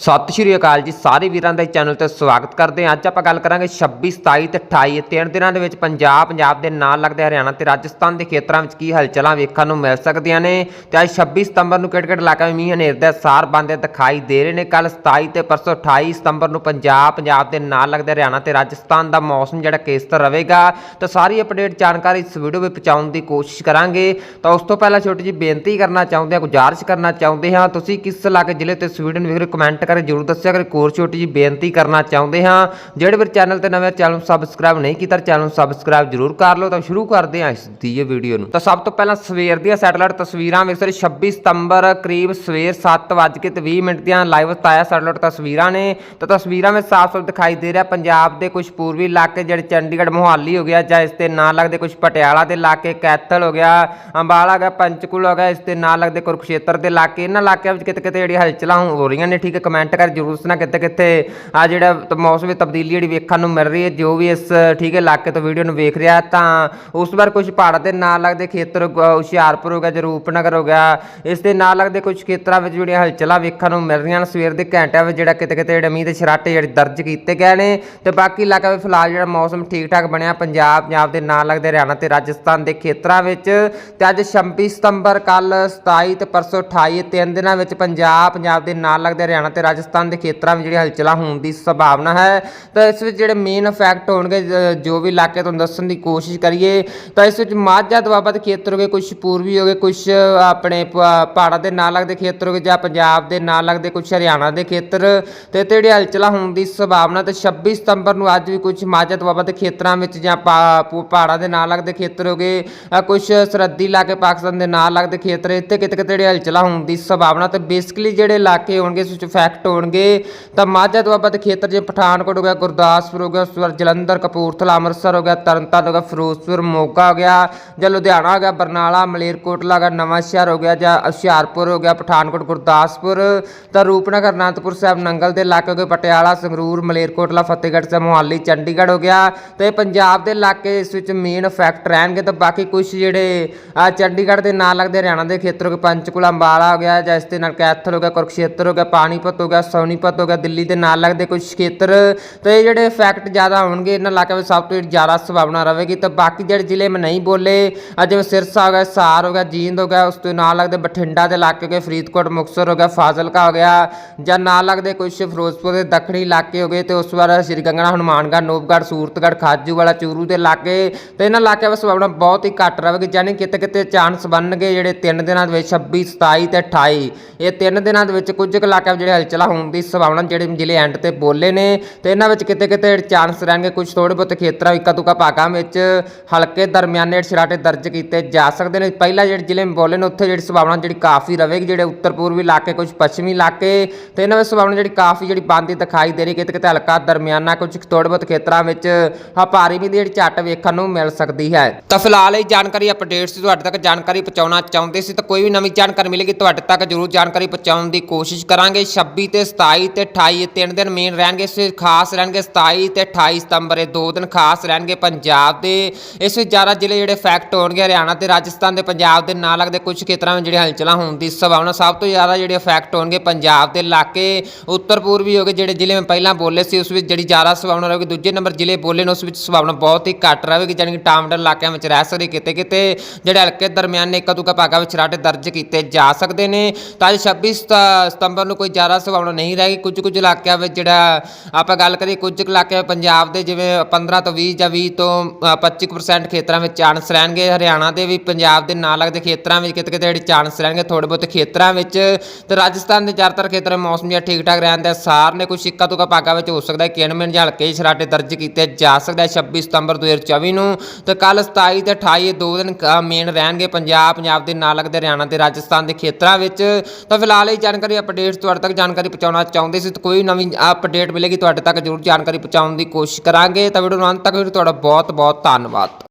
ਸਤਿ ਸ਼੍ਰੀ ਅਕਾਲ ਜੀ ਸਾਰੇ ਵੀਰਾਂ ਦਾ ਚੈਨਲ ਤੇ ਸਵਾਗਤ ਕਰਦੇ ਹਾਂ। ਅੱਜ ਆਪਾਂ ਗੱਲ ਕਰਾਂਗੇ 26 27 ਤੇ 28 ਤਿੰਨ ਦਿਨਾਂ ਦੇ ਵਿੱਚ ਪੰਜਾਬ ਪੰਜਾਬ ਦੇ ਨਾਲ ਲੱਗਦੇ ਹਰਿਆਣਾ ਤੇ ਰਾਜਸਥਾਨ ਦੇ ਖੇਤਰਾਂ ਵਿੱਚ ਕੀ ਹਲਚਲਾਂ ਵੇਖਣ ਨੂੰ ਮਿਲ ਸਕਦੀਆਂ ਨੇ। ਤੇ ਅੱਜ 26 ਸਤੰਬਰ ਨੂੰ ਕਿਹੜੇ-ਕਿਹੜੇ ਇਲਾਕਿਆਂ ਵਿੱਚ ਮੀਂਹ ਹਨੇਰ ਦੇ ਸਾਰ ਬੰਦੇ ਦਿਖਾਈ ਦੇ ਰਹੇ ਨੇ। ਕੱਲ 27 ਤੇ ਪਰਸੋਂ 28 ਸਤੰਬਰ ਨੂੰ ਪੰਜਾਬ ਪੰਜਾਬ ਦੇ ਨਾਲ ਲੱਗਦੇ ਹਰਿਆਣਾ ਤੇ ਰਾਜਸਥਾਨ ਦਾ ਮੌਸਮ ਜਿਹੜਾ ਕਿਸ ਤਰ੍ਹਾਂ ਰਹੇਗਾ। ਤਾਂ ਸਾਰੀ ਅਪਡੇਟ ਜਾਣਕਾਰੀ ਇਸ ਵੀਡੀਓ ਵਿੱਚ ਪਹੁੰਚਾਉਣ ਦੀ ਕੋਸ਼ਿਸ਼ ਕਰਾਂਗੇ। ਤਾਂ ਉਸ ਤੋਂ ਪਹਿਲਾਂ ਛੋਟੀ ਜਿਹੀ ਬੇਨਤੀ ਕਰਨਾ ਚਾਹੁੰਦੇ ਹਾਂ, ਗੁਜ਼ਾਰਿਸ਼ ਕਰਨਾ ਚਾਹੁੰਦੇ ਹਾਂ। ਤੁਸੀਂ ਕਿਸ ਇਲਾਕੇ ਜ਼ਿਲ੍ਹੇ ਤੇ ਇਸ ਵੀਡੀਓ ਨੂੰ ਵੇਖ ਰਹੇ ਕਮੈਂਟ ਕਰਕੇ ਜਰੂਰ ਦੱਸਿਆ ਕਰੋ ਇੱਕ ਹੋਰ ਛੋਟੀ ਜਿਹੀ ਬੇਨਤੀ ਕਰਨਾ ਚਾਹੁੰਦੇ ਹਾਂ। ਜਿਹੜੇ ਵੀ ਚੈਨਲ ਤੇ ਨਵੇਂ ਚੈਨਲ ਨੂੰ ਸਬਸਕ੍ਰਾਈਬ ਨਹੀਂ ਕੀਤਾ, ਚੈਨਲ ਨੂੰ ਸਬਸਕ੍ਰਾਈਬ ਜਰੂਰ ਕਰ ਲਓ। ਤਾਂ ਸ਼ੁਰੂ ਕਰਦੇ ਹਾਂ ਇਸ ਦੀ ਇਹ ਵੀਡੀਓ ਨੂੰ। ਤਾਂ ਸਭ ਤੋਂ ਪਹਿਲਾਂ ਸਵੇਰ ਦੀਆਂ ਸੈਟਲਾਈਟ ਤਸਵੀਰਾਂ ਵੇਖ ਸਕਦੇ 26 ਸਤੰਬਰ ਕਰੀਬ ਸਵੇਰ 7:20 ਮਿੰਟ ਦੀਆਂ ਲਾਈਵ ਤਾਇਆ ਸੈਟਲਾਈਟ ਤਸਵੀਰਾਂ ਨੇ। ਤਾਂ ਤਸਵੀਰਾਂ ਵਿੱਚ ਸਾਫ਼-ਸਾਫ਼ ਦਿਖਾਈ ਦੇ ਰਿਹਾ, ਪੰਜਾਬ ਦੇ ਕੁਝ ਪੂਰਬੀ ਇਲਾਕੇ, ਜਿਹੜੇ ਚੰਡੀਗੜ੍ਹ, ਮੋਹਾਲੀ ਹੋ ਗਿਆ, ਜਾਂ ਇਸ ਦੇ ਨਾਲ ਲੱਗਦੇ ਕੁਝ ਪਟਿਆਲਾ ਦੇ ਇਲਾਕੇ, ਕੈਥਲ ਹੋ ਗਿਆ, ਅੰਬਾਲਾ ਹੋ ਗਿਆ, ਪੰਚਕੂਲ ਹੋ ਗਿਆ, ਇਸ ਦੇ ਨਾਲ ਲੱਗਦੇ ਕੁਰਕਸ਼ੇਤਰ ਦੇ ਇਲਾਕੇ। ਇਹਨਾਂ ਇਲਾਕਿਆਂ ਵਿੱਚ ਕਿਤੇ ਕਿਤੇ ਜਿਹੜੀ ਹਲਚਲਾਂ ਹੋ ਰਹੀਆਂ ਨੇ, ਠੀਕ ਹੈ ਕਮੈਂਟ ਕਰ ਜਰੂਰ ਦੱਸਣਾ ਕਿਤੇ ਕਿਤੇ ਆ ਜਿਹੜਾ ਮੌਸਮ ਵਿੱਚ ਤਬਦੀਲੀ ਜਿਹੜੀ ਵੇਖਣ ਨੂੰ ਮਿਲ ਰਹੀ ਹੈ, ਜੋ ਵੀ ਇਸ, ਠੀਕ ਹੈ, ਇਲਾਕੇ ਤੋਂ ਵੀਡੀਓ ਨੂੰ ਵੇਖ ਰਿਹਾ, ਤਾਂ ਉਸ ਵਾਰ ਕੁਝ ਪਹਾੜਾਂ ਦੇ ਨਾਲ ਲੱਗਦੇ ਖੇਤਰ ਹੁਸ਼ਿਆਰਪੁਰ ਹੋ ਗਿਆ, ਜਾਂ ਰੂਪਨਗਰ ਹੋ ਗਿਆ, ਇਸ ਦੇ ਨਾਲ ਲੱਗਦੇ ਕੁਝ ਖੇਤਰਾਂ ਵਿੱਚ ਜਿਹੜੀਆਂ ਹਲਚਲਾਂ ਵੇਖਣ ਨੂੰ ਮਿਲ ਰਹੀਆਂ ਨੇ ਸਵੇਰ ਦੇ ਘੰਟਿਆਂ ਵਿੱਚ ਜਿਹੜਾ ਕਿਤੇ ਕਿਤੇ ਜਿਹੜੇ ਮੀਂਹ ਦੇ ਛਰਾਟੇ ਜਿਹੜੇ ਦਰਜ ਕੀਤੇ ਗਏ ਨੇ, ਤੇ ਬਾਕੀ ਇਲਾਕਾ ਵਿੱਚ ਫਿਲਹਾਲ ਜਿਹੜਾ ਮੌਸਮ ਠੀਕ ਠਾਕ ਬਣਿਆ, ਪੰਜਾਬ ਪੰਜਾਬ ਦੇ ਨਾਲ ਲੱਗਦੇ ਹਰਿਆਣਾ ਤੇ ਰਾਜਸਥਾਨ ਦੇ ਖੇਤਰਾਂ ਵਿੱਚ, ਤੇ ਅੱਜ 26 ਸਤੰਬਰ ਕੱਲ 27 ਤੇ ਪਰਸੋਂ 28 ਤਿੰਨ ਦਿਨਾਂ ਵਿੱਚ ਪੰਜਾਬ ਪੰਜਾਬ ਦੇ ਨਾਲ ਲੱਗਦੇ ਹਰਿਆਣਾ ਤੇ ਰਾਜਸਥਾਨ ਦੇ ਖੇਤਰਾਂ ਵਿੱਚ ਜਿਹੜੀ ਹਲਚਲਾ ਹੋਣ ਦੀ ਸੰਭਾਵਨਾ ਹੈ। ਤਾਂ ਇਸ ਵਿੱਚ ਜਿਹੜੇ ਮੇਨ ਇਫੈਕਟ ਹੋਣਗੇ ਜੋ ਵੀ ਇਲਾਕੇ ਤੁਹਾਨੂੰ ਦੱਸਣ ਦੀ ਕੋਸ਼ਿਸ਼ ਕਰੀਏ ਤਾਂ ਇਸ ਵਿੱਚ ਮਾਝਾ ਦੁਆਬਾ ਦੇ ਖੇਤਰ ਹੋ ਗਏ ਕੁਝ ਪੂਰਬੀ ਹੋ ਗਏ ਕੁਝ ਆਪਣੇ ਪਹਾੜਾਂ ਦੇ ਨਾਲ ਲੱਗਦੇ ਖੇਤਰ ਹੋ ਗਏ ਜਾਂ ਪੰਜਾਬ ਦੇ ਨਾਲ ਲੱਗਦੇ ਕੁਝ ਹਰਿਆਣਾ ਦੇ ਖੇਤਰ। ਤੇ ਤੇ ਜਿਹੜੀ ਹਲਚਲਾ ਹੋਣ ਦੀ ਸੰਭਾਵਨਾ ਤੇ 26 ਸਤੰਬਰ ਨੂੰ ਅੱਜ ਵੀ ਕੁਝ ਮਾਝਾ ਦੁਆਬਾ ਦੇ ਖੇਤਰਾਂ ਵਿੱਚ ਜਾਂ ਪਾ- ਪਹਾੜਾਂ ਦੇ ਨਾਲ ਲੱਗਦੇ ਖੇਤਰ ਹੋ ਗਏ ਅ, ਕੁਝ ਸਰਹੱਦੀ ਇਲਾਕੇ ਪਾਕਿਸਤਾਨ ਦੇ ਨਾਲ ਲੱਗਦੇ ਖੇਤਰ ਇੱਥੇ ਕਿਤੇ ਕਿਤੇ ਜਿਹੜੀ ਹਲਚਲਾ ਹੋਣ ਦੀ ਸੰਭਾਵਨਾ ਤੇ ਬੇਸਿਕਲੀ ਜਿਹੜੇ ਇਲਾਕੇ ਹੋਣਗੇ ਇਸ ਵਿੱਚ ਇਫੈਕਟ ਹੋਣਗੇ ਤਾਂ ਮਾਝਾ ਦੁਆਬਾ ਦੇ ਖੇਤਰ ਜਿਵੇਂ ਪਠਾਨਕੋਟ ਹੋ ਗਿਆ ਗੁਰਦਾਸਪੁਰ ਹੋ ਗਿਆ ਉਸ ਜਲੰਧਰ ਕਪੂਰਥਲਾ ਅੰਮ੍ਰਿਤਸਰ ਹੋ ਗਿਆ ਤਰਨਤਾਰਨ ਹੋ ਗਿਆ ਫਿਰੋਜ਼ਪੁਰ ਮੋਗਾ ਹੋ ਗਿਆ ਜਾਂ ਲੁਧਿਆਣਾ ਹੋ ਗਿਆ ਬਰਨਾਲਾ ਮਲੇਰਕੋਟਲਾ ਹੋ ਗਿਆ ਨਵਾਂ ਸ਼ਹਿਰ ਹੋ ਗਿਆ ਜਾਂ ਹੁਸ਼ਿਆਰਪੁਰ ਹੋ ਗਿਆ ਪਠਾਨਕੋਟ ਗੁਰਦਾਸਪੁਰ ਤਾਂ ਰੂਪਨਗਰ ਅਨੰਦਪੁਰ ਸਾਹਿਬ ਨੰਗਲ ਦੇ ਇਲਾਕੇ ਹੋ ਗਏ ਪਟਿਆਲਾ ਸੰਗਰੂਰ ਮਲੇਰਕੋਟਲਾ ਫਤਿਹਗੜ੍ਹ ਸਾਹਿਬ ਮੋਹਾਲੀ ਚੰਡੀਗੜ੍ਹ ਹੋ ਗਿਆ ਤੇ ਪੰਜਾਬ ਦੇ ਇਲਾਕੇ ਇਸ ਵਿੱਚ ਮੇਨ ਫੈਕਟ ਰਹਿਣਗੇ ਤਾਂ ਬਾਕੀ ਕੁਝ ਜਿਹੜੇ ਚੰਡੀਗੜ੍ਹ ਦੇ ਨਾਲ ਲੱਗਦੇ ਹਰਿਆਣਾ ਦੇ ਖੇਤਰ ਹੋ ਗਏ ਪੰਚਕੂਲਾ ਅੰਬਾਲਾ ਹੋ ਗਿਆ ਜਾਂ ਇਸ ਦੇ ਨਾਲ ਕੈਥਲ ਹੋ ਗਿਆ ਕੁਰਕਸ਼ੇਤਰ ਹੋ ਗਿਆ ਪਾਣੀਪਤ ਹੋ ਗਿਆ ਸੋਨੀਪਤ ਹੋ ਗਿਆ ਦਿੱਲੀ ਦੇ ਨਾਲ ਲੱਗਦੇ ਕੁਝ ਖੇਤਰ। ਤੇ ਇਹ ਜਿਹੜੇ ਇਫੈਕਟ ਜ਼ਿਆਦਾ ਹੋਣਗੇ, ਇਹਨਾਂ ਇਲਾਕਿਆਂ ਵਿੱਚ ਸਭ ਤੋਂ ਜ਼ਿਆਦਾ ਸੰਭਾਵਨਾ ਰਹੇਗੀ। ਤਾਂ ਬਾਕੀ ਜਿਹੜੇ ਜ਼ਿਲ੍ਹੇ ਮੈਂ ਨਹੀਂ ਬੋਲੇ ਆ ਜਿਵੇਂ ਸਿਰਸਾ ਹੋ ਗਿਆ, ਸਾਰ ਹੋ ਗਿਆ, ਜੀਂਦ ਹੋ ਗਿਆ, ਉਸ ਤੋਂ ਨਾਲ ਲੱਗਦੇ ਬਠਿੰਡਾ ਦੇ ਇਲਾਕੇ ਹੋ ਗਏ, ਫਰੀਦਕੋਟ, ਮੁਕਤਸਰ ਹੋ ਗਿਆ, ਫਾਜ਼ਿਲਕਾ ਹੋ ਗਿਆ, ਜਾਂ ਨਾਲ ਲੱਗਦੇ ਕੁਝ ਫਿਰੋਜ਼ਪੁਰ ਦੇ ਦੱਖਣੀ ਇਲਾਕੇ ਹੋ ਗਏ, ਤੇ ਉਸ ਵਾਰ ਸ਼੍ਰੀ ਗੰਗਣਾ ਹਨੂਮਾਨਗੜ੍ਹ ਨੂਪਗੜ੍ਹ ਸੂਰਤਗੜ੍ਹ ਖਾਜੂਵਾਲਾ ਚੂਰੂ ਦੇ ਇਲਾਕੇ। ਤੇ ਇਹਨਾਂ ਇਲਾਕਿਆਂ ਵਿੱਚ ਸੰਭਾਵਨਾ ਬਹੁਤ ਹੀ ਘੱਟ ਰਹੇਗੀ ਯਾਨੀ ਕਿਤੇ ਕਿਤੇ ਚਾਂਸ ਬਣਨਗੇ ਜਿਹੜੇ ਤਿੰਨ ਦਿਨਾਂ ਦੇ ਵਿੱਚ 26 27 ਤੇ 28 ਇਹ ਤਿੰਨ ਦਿਨਾਂ ਦੇ ਵਿੱਚ ਕੁਝ ਕੁ ਇਲਾਕਿਆਂ ਵਿੱਚ ਜਿਹੜੇ ਹਲਚਲਾਂ ਹੋਣ ਦੀ ਸੰਭਾਵਨਾ ਜਿਹੜੇ ਜ਼ਿਲ੍ਹੇ ਐਂਡ ਤੇ ਬੋਲੇ ਨੇ ਤੇ ਇਹਨਾਂ ਵਿੱਚ ਕਿਤੇ ਕਿਤੇ ਚਾਂਸ ਰਹਿਣਗੇ ਕੁਝ ਥੋੜੇ ਬਹੁਤ ਖੇਤਰਾਂ ਇੱਕਾ ਦੁੱਕਾ ਭਾਗਾਂ ਵਿੱਚ ਹਲਕੇ ਦਰਮਿਆਨੇ ਛਰਾਟੇ ਦਰਜ ਕੀਤੇ ਜਾ ਸਕਦੇ ਨੇ। ਪਹਿਲਾਂ ਜਿਹੜੇ ਜ਼ਿਲ੍ਹੇ ਬੋਲੇ ਨੇ, ਉੱਥੇ ਜਿਹੜੀ ਸੰਭਾਵਨਾ ਜਿਹੜੀ ਕਾਫੀ ਰਹੇਗੀ, ਜਿਹੜੇ ਉੱਤਰ ਪੂਰਬੀ ਇਲਾਕੇ ਕੁਝ ਪੱਛਮੀ ਇਲਾਕੇ, ਤੇ ਇਹਨਾਂ ਵਿੱਚ ਸੰਭਾਵਨਾ ਜਿਹੜੀ ਕਾਫੀ ਜਿਹੜੀ ਬੰਦੀ ਦਿਖਾਈ ਦੇ ਰਹੀ ਕਿਤੇ ਕਿਤੇ ਹਲਕਾ ਦਰਮਿਆਨਾ ਕੁਝ ਥੋੜੇ ਬਹੁਤ ਖੇਤਰਾਂ ਵਿੱਚ ਹਾਂ ਭਾਰੀ ਵੀ ਜਿਹੜੀ ਝੱਟ ਵੇਖਣ ਨੂੰ ਮਿਲ ਸਕਦੀ ਹੈ। ਤਾਂ ਫਿਲਹਾਲ ਇਹ ਜਾਣਕਾਰੀ ਅਪਡੇਟਸ ਤੁਹਾਡੇ ਤੱਕ ਜਾਣਕਾਰੀ ਪਹੁੰਚਾਉਣਾ ਚਾਹੁੰਦੇ ਸੀ, ਤਾਂ ਕੋਈ ਵੀ ਨਵੀਂ ਜਾਣਕਾਰੀ ਮਿਲੇਗੀ, ਤੁਹਾਡੇ ਤੱਕ ਜਰੂਰ ਜਾਣਕਾਰੀ ਪਹੁੰਚਾਉਣ ਦੀ ਕੋਸ਼ਿਸ਼ ਕਰਾਂਗੇ। 26 ਤੇ 27 ਤੇ 28 ਇਹ ਤਿੰਨ ਦਿਨ ਮੇਨ ਰਹਿਣਗੇ, ਇਸ ਖਾਸ ਰਹਿਣਗੇ 27 ਤੇ 28 ਸਤੰਬਰ, ਇਹ ਦੋ ਦਿਨ ਖਾਸ ਰਹਿਣਗੇ ਪੰਜਾਬ ਦੇ। ਇਸ ਵਿੱਚ ਜ਼ਿਆਦਾ ਜ਼ਿਲ੍ਹੇ ਜਿਹੜੇ ਫੈਕਟ ਹੋਣਗੇ, ਹਰਿਆਣਾ ਤੇ ਰਾਜਸਥਾਨ ਦੇ ਪੰਜਾਬ ਦੇ ਨਾਲ ਲੱਗਦੇ ਕੁਝ ਖੇਤਰਾਂ ਵਿੱਚ ਜਿਹੜੀਆਂ ਹਲਚਲਾਂ ਹੋਣ ਦੀ ਸੰਭਾਵਨਾ, ਸਭ ਤੋਂ ਜ਼ਿਆਦਾ ਜਿਹੜੇ ਇਫੈਕਟ ਹੋਣਗੇ ਪੰਜਾਬ ਦੇ ਇਲਾਕੇ। ਉੱਤਰ ਪੂਰਬੀ ਹੋ ਗਏ, ਜਿਹੜੇ ਜ਼ਿਲ੍ਹੇ ਮੈਂ ਪਹਿਲਾਂ ਬੋਲੇ ਸੀ, ਉਸ ਵਿੱਚ ਜਿਹੜੀ ਜ਼ਿਆਦਾ ਸੰਭਾਵਨਾ ਰਹੇਗੀ, ਦੂਜੇ ਨੰਬਰ ਜ਼ਿਲ੍ਹੇ ਬੋਲੇ ਨੇ ਉਸ ਵਿੱਚ ਸੰਭਾਵਨਾ ਬਹੁਤ ਹੀ ਘੱਟ ਰਹੇਗੀ, ਜਾਣੀ ਕਿ ਟਾਮਡਰ ਇਲਾਕਿਆਂ ਵਿੱਚ ਰਹਿ ਸਕਦੇ ਕਿਤੇ ਕਿਤੇ ਜਿਹੜੇ ਹਲਕੇ ਦਰਮਿਆਨੇ ਇੱਕ ਦੂਕਾ ਭਾਗਾਂ ਵਿੱਚ ਰਾਟੇ ਦਰਜ ਕੀਤੇ ਜਾ ਸਕਦੇ ਨੇ। ਤਾਂ ਅੱਜ 26 ਸਤ- ਸਤੰਬਰ ਨੂੰ ਕੋਈ ਜ਼ਿਆਦਾ ਸੰਭਾਵਨਾ ਨਹੀਂ ਰਹੇਗੀ ਕੁਝ ਕੁਝ ਇਲਾਕਿਆਂ ਵਿੱਚ ਜਿਹੜਾ ਆਪਾਂ ਗੱਲ ਕਰੀਏ ਕੁਝ ਕੁ ਇਲਾਕੇ ਪੰਜਾਬ ਦੇ ਜਿਵੇਂ 15 ਤੋਂ 20 ਜਾਂ 20 ਤੋਂ ਅ, 25% ਖੇਤਰਾਂ ਵਿੱਚ ਚਾਂਸ ਰਹਿਣਗੇ। ਹਰਿਆਣਾ ਦੇ ਵੀ ਪੰਜਾਬ ਦੇ ਨਾਲ ਲੱਗਦੇ ਖੇਤਰਾਂ ਵਿੱਚ ਕਿਤੇ ਕਿਤੇ ਜਿਹੜੇ ਚਾਂਸ ਰਹਿਣਗੇ ਥੋੜੇ ਬਹੁਤੇ ਖੇਤਰਾਂ ਵਿੱਚ। ਤੇ ਰਾਜਸਥਾਨ ਦੇ ਜ਼ਿਆਦਾਤਰ ਖੇਤਰ ਮੌਸਮ ਜਿਹਾ ਠੀਕ ਠਾਕ ਰਹਿਣ ਦਾ ਸਾਰ ਨੇ ਕੁਝ ਇੱਕਾ ਤੁਕਾ ਭਾਗਾਂ ਵਿੱਚ ਹੋ ਸਕਦਾ ਹੈ ਕਿਣਮਿਣ ਜਾਂ ਹਲਕੇ ਛਰਾਟੇ ਦਰਜ ਕੀਤੇ ਜਾ ਸਕਦਾ ਹੈ 26 ਸਤੰਬਰ 2024 ਨੂੰ। ਤੇ ਕੱਲ 27 ਤੇ 28 ਦੋ ਦਿਨ ਮੇਨ ਰਹਿਣਗੇ ਪੰਜਾਬ ਪੰਜਾਬ ਦੇ ਨਾਲ ਲੱਗਦੇ ਹਰਿਆਣਾ ਤੇ ਰਾਜਸਥਾਨ ਦੇ ਖੇਤਰਾਂ ਵਿੱਚ। ਤਾਂ ਫਿਲਹਾਲ ਇਹ ਜਾਣਕਾਰੀ ਅਪਡੇਟਸ ਤੁਹਾਡੇ ਤੱਕ ਜਾਣਕਾਰੀ ਪਹੁੰਚਾਉਣਾ ਚਾਹੁੰਦੇ ਸੀ, ਤਾਂ ਕੋਈ ਨਵੀਂ ਅਪਡੇਟ ਮਿਲੇਗੀ, ਤੁਹਾਡੇ ਤੱਕ ਜ਼ਰੂਰ ਜਾਣਕਾਰੀ ਪਹੁੰਚਾਉਣ ਦੀ ਕੋਸ਼ਿਸ਼ ਕਰਾਂਗੇ। ਤਾਂ ਵੀਡੀਓ ਨੂੰ ਅੰਤ ਤੱਕ ਵੀਡੀਓ ਤੁਹਾਡਾ ਬਹੁਤ ਬਹੁਤ ਧੰਨਵਾਦ।